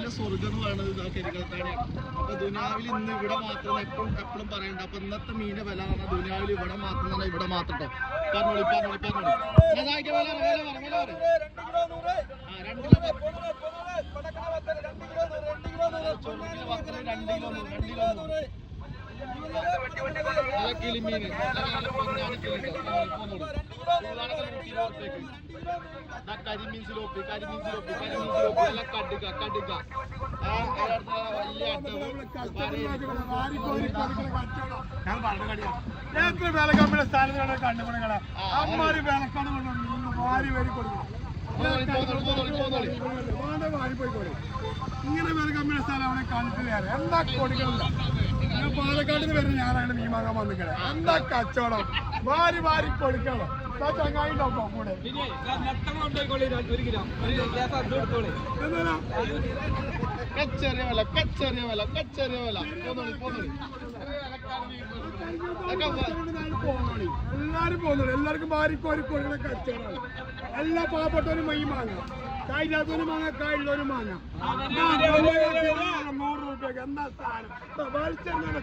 ദുനിയാവിലെ സ്വർഗം എന്ന് പറയുന്നത് ഇതാ കരികളത്താണിയാണ് അപ്പൊ ദുനിയാവിൽ ഇന്ന് ഇവിടെ മാത്രം എപ്പോഴും എപ്പോഴും പറയണ്ട. അപ്പൊ ഇന്നത്തെ മീനിന്റെ വില പറഞ്ഞാൽ ദുനിയാവിൽ ഇവിടെ മാത്രം തന്നെ ഇവിടെ മാത്രം പറഞ്ഞോളി പറഞ്ഞോളി പറഞ്ഞോളി. വില വില വില. ആ, രണ്ട് കിലോ പത്തിന് രണ്ട് കിലോ രണ്ട് കിലോ ദാ കരിമീൻ സിലോപ്പി കരിമീൻ സിലോപ്പി കരിമീൻ സിലോപ്പി അല്ല കടുക കടുക എത്ര വേലക്കമ്മിയുടെ സ്ഥാനത്താണ് കണ്ടുപിടിക്കണ അമ്മാര് വേലക്കാട് കൊണ്ടുണ്ട് വാരി വരി കൊടുക്കണം ഇങ്ങനെ വേലക്കമ്മിയുടെ സ്ഥലം അവിടെ കണ്ടിട്ടില്ല എന്താ കൊടുക്കണില്ല ഞാൻ പാലക്കാട്ടിന് വരുന്ന ഞാനാണ് മീൻ വാങ്ങാൻ വന്നിക്കണേ. എന്താ കച്ചവടം? വാരി വാരി കൊടുക്കണം. ഇതാ ചങ്ങായി ഉണ്ടാവും കൂടെ. കച്ചറിയ വില കച്ചറിയ വില കച്ചറിയ വില. പോന്നോളി പോന്നോളി. എല്ലാരും പോകുന്നുള്ളൂ എല്ലാവർക്കും ഭാര്യക്കോരി കൊടുക്കണ കച്ചവടമാണ് എല്ലാ പാവപ്പെട്ടവരും മൈ മാങ്ങ. കായില്ലാത്തവരും മാങ്ങ കായുള്ളവരും മാങ്ങ. നൂറ് രൂപയ്ക്ക് എന്താ സാധനം? വലിച്ചെങ്ങനെ